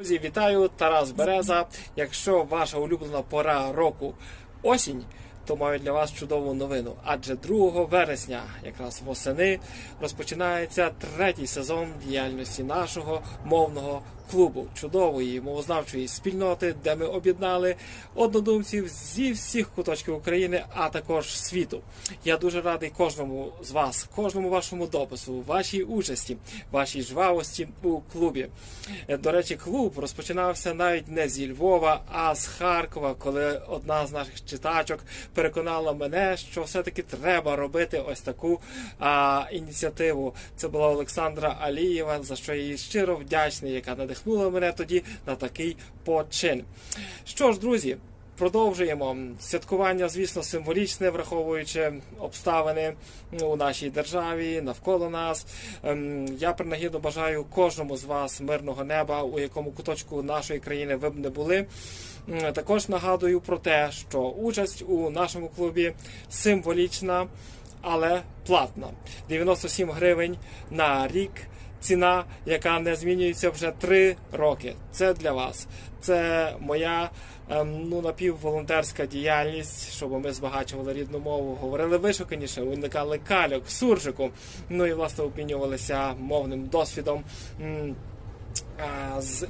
Друзі, вітаю! Тарас Береза. Якщо ваша улюблена пора року осінь, то маю для вас чудову новину. Адже 2 вересня, якраз восени, розпочинається третій сезон діяльності нашого мовного клубу, чудової мовознавчої спільноти, де ми об'єднали однодумців зі всіх куточків України, а також світу. Я дуже радий кожному з вас, кожному вашому допису, вашій участі, вашій жвавості у клубі. Е, До речі, клуб розпочинався навіть не зі Львова, а з Харкова, коли одна з наших читачок переконала мене, що все-таки треба робити ось таку а, ініціативу. Це була Олександра Алієва, за що я їй щиро вдячний, яка надихнула мене тоді на такий почин. Що ж, друзі. Продовжуємо святкування, звісно, символічне, враховуючи обставини у нашій державі навколо нас. Ем, Я принагідно бажаю кожному з вас мирного неба, у якому куточку нашої країни ви б не були. Також нагадую про те, що участь у нашому клубі символічна, але платна. 97 гривень на рік. Ціна, яка не змінюється вже три роки. Це для вас. Це моя ем, ну, напівволонтерська діяльність, щоб ми збагачували рідну мову, говорили вишуканіше, уникали кальок, суржику. Ну і власне обмінювалися мовним досвідом. з